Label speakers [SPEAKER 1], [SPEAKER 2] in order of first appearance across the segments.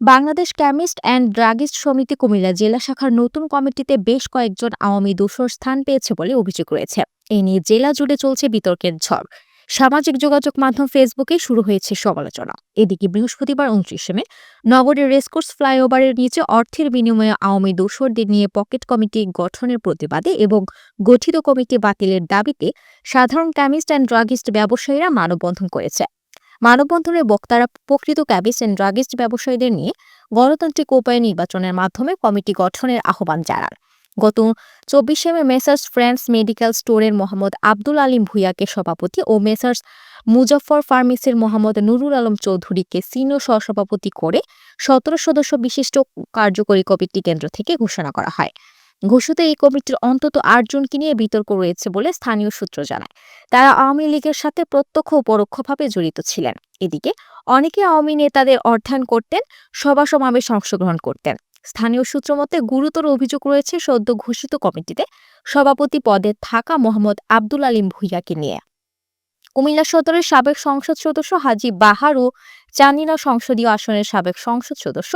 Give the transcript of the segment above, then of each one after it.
[SPEAKER 1] Bangladesh chemist and druggist সমিতি কুমিল্লা জেলা শাখার নতুন কমিটিতে বেশ কয়েকজন আওয়ামী দোসর স্থান পেয়েছে বলে অভিযোগ রয়েছে। এ নিয়ে জেলা জুড়ে চলছে বিতর্কের ঝড়। সামাজিক যোগাযোগ মাধ্যম ফেসবুকে শুরু হয়েছে সমালোচনা। এদিকে বৃহস্পতিবার উনত্রিশে মে, নগরের রেসকোর্স ফ্লাইওভারের নিচে অর্থের বিনিময়ে আওয়ামী দোসরদের নিয়ে পকেট কমিটি গঠনের প্রতিবাদে এবং গঠিত কমিটি বাতিলের দাবিতে সাধারণ কেমিস্ট অ্যান্ড ড্রাগিস্ট ব্যবসায়ীরা মানববন্ধন করেছে। মানববন্ধনের বক্তারা প্রকৃত ক্যাবিস অ্যান্ড ড্রাগিস্ট ব্যবসায়ীদের নিয়ে গণতান্ত্রিক উপায়ে নির্বাচনের মাধ্যমে কমিটি গঠনের আহ্বান জানান। গত চব্বিশে মে মেসার্স ফ্রেন্ডস মেডিকেল স্টোরের মোহাম্মদ আব্দুল আলিম ভুইয়াকে সভাপতি ও মেসার্স মুজফফর ফার্মেসির মোহাম্মদ নুরুল আলম চৌধুরীকে সিনিয়র সহসভাপতি করে সতেরো সদস্য বিশিষ্ট কার্যকরী কমিটি কেন্দ্র থেকে ঘোষণা করা হয়। ঘোষিত এই কমিটির অন্তত আটজনকে নিয়ে বিতর্ক রয়েছে বলে স্থানীয় সূত্র জানায়। তারা আওয়ামী লীগের সাথে প্রত্যক্ষ ও পরোক্ষভাবে জড়িত ছিলেন। এদিকে অনেকে আওয়ামী নেতাদের অর্থায়ন করতেন সভা সমাবেশে অংশগ্রহণ করতেন। স্থানীয় সূত্র মতে গুরুতর অভিযোগ রয়েছে সদ্য ঘোষিত কমিটিতে সভাপতি পদে থাকা মোহাম্মদ আব্দুল আলিম ভুইয়াকে নিয়ে। কুমিল্লা সদরের সাবেক সংসদ সদস্য হাজি বাহার ও চানিনা সংসদীয় আসনের সাবেক সংসদ সদস্য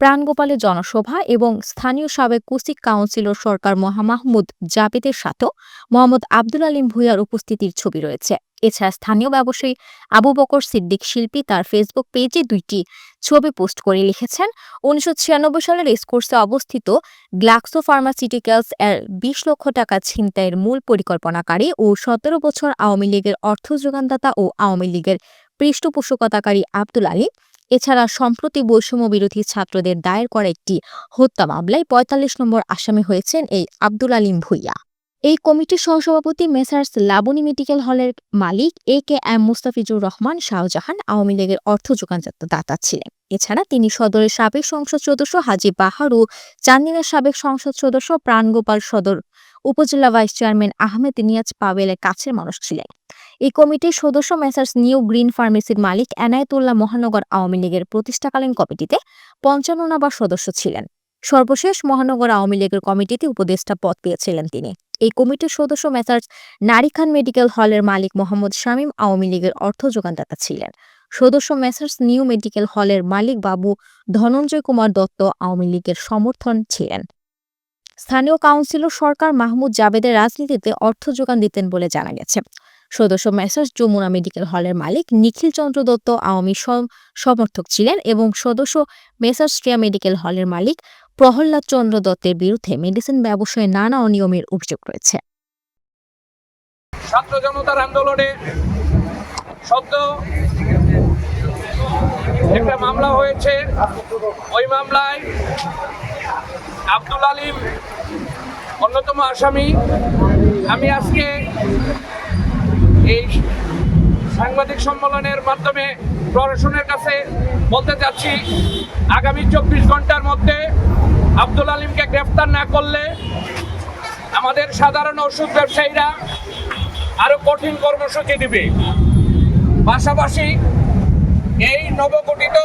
[SPEAKER 1] প্রাণগোপালের জনসভা এবং স্থানীয় সাবেক কুসিক কাউন্সিলর সরকার মহামাহমুদ জাবেদের সাথেও মোহাম্মদ আব্দুল আলিম ভুইয়ার উপস্থিতির ছবি রয়েছে। এছাড়া স্থানীয় ব্যবসায়ী আবু বকর সিদ্দিক শিল্পী তার ফেসবুক পেজে দুইটি ছবি পোস্ট করে লিখেছেন। উনিশশো ছিয়ানব্বই সালের রেসকোর্সে অবস্থিত গ্লাক্সো ফার্মাসিউটিক্যালস এর বিশ লক্ষ টাকা ছিনতাইয়ের মূল পরিকল্পনাকারী ও সতেরো বছর আওয়ামী লীগের অর্থ যোগানদাতা ও আওয়ামী লীগের পৃষ্ঠপোষকতাকারী আব্দুল আলী। এছাড়া সম্প্রতি বৈষম্য বিরোধী ছাত্রদের দায়ের করা একটি হত্যা মামলায় পঁয়তাল্লিশ নম্বর আসামি হয়েছেন এই আব্দুল আলিম ভুইয়া। এই কমিটির সহসভাপতি মেসার্স লাবনী মেডিকেল হলের মালিক A K M Mustafizur Rahman Shahjahan Awami League অর্থ যোগান দাতা ছিলেন। এছাড়া তিনি সদরের সাবেক সংসদ সদস্য হাজি বাহার, চান্দিনার সাবেক সংসদ সদস্য প্রাণগোপাল সদর, উপজেলা ভাইস চেয়ারম্যান আহমেদ নিয়াজ পাওয়েলের কাছের মানুষ ছিলেন। এই কমিটির সদস্য মেসার্স নিউ গ্রিন ফার্মেসির মালিক এনায়েতুল্লাহ মহানগর আওয়ামী লীগের প্রতিষ্ঠাকালীন কমিটিতে পঞ্চান্ন নাম্বার সদস্য ছিলেন। সর্বশেষ মহানগর আওয়ামী লীগের কমিটিতে উপদেষ্টা পদ পেয়েছিলেন তিনি। এই কমিটির সদস্য মেসার্স নারী খান মেডিকেল হলের মালিক মোহাম্মদ শামীম আওয়ামী লীগের অর্থ যোগানদাতা ছিলেন। সদস্য মেসার্স নিউ মেডিকেল হলের মালিক বাবু ধনঞ্জয় কুমার দত্ত আওয়ামী লীগের সমর্থন ছিলেন। স্থানীয় কাউন্সিলর সরকার মাহমুদ জাবেদের রাজনীতিতে অর্থ যোগান দিতেন বলে জানা গেছে। সদস্য মেসার্স যমুনা মেডিকেল হলের মালিক নিখিল চন্দ্র দত্ত আওয়ামী সমর্থক ছিলেন এবং সদস্য মেসার্স শ্রিয়া মেডিকেল হলের মালিক প্রহ্লাদ চন্দ্র দত্তের বিরুদ্ধে মেডিসিন ব্যবসায় নানা অনিয়মের অভিযোগ রয়েছে।
[SPEAKER 2] ছাত্র জনতার আন্দোলনে সদ্য একটা মামলা হয়েছে। ওই মামলায় আব্দুল আলিম অন্যতম আসামি। আমি আজকে এই সাংবাদিক সম্মেলনের মাধ্যমে প্রশাসনের কাছে বলতে চাচ্ছি, আগামী চব্বিশ ঘণ্টার মধ্যে আব্দুল আলিমকে গ্রেফতার না করলে আমাদের সাধারণ ওষুধ ব্যবসায়ীরা আরও কঠিন কর্মসূচি দিবে। পাশাপাশি এই নবগঠিত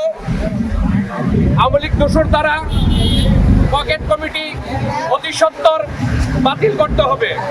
[SPEAKER 2] আওয়ামী লীগ দোষর দ্বারা পকেট কমিটি অতি সত্তর বাতিল করতে হবে।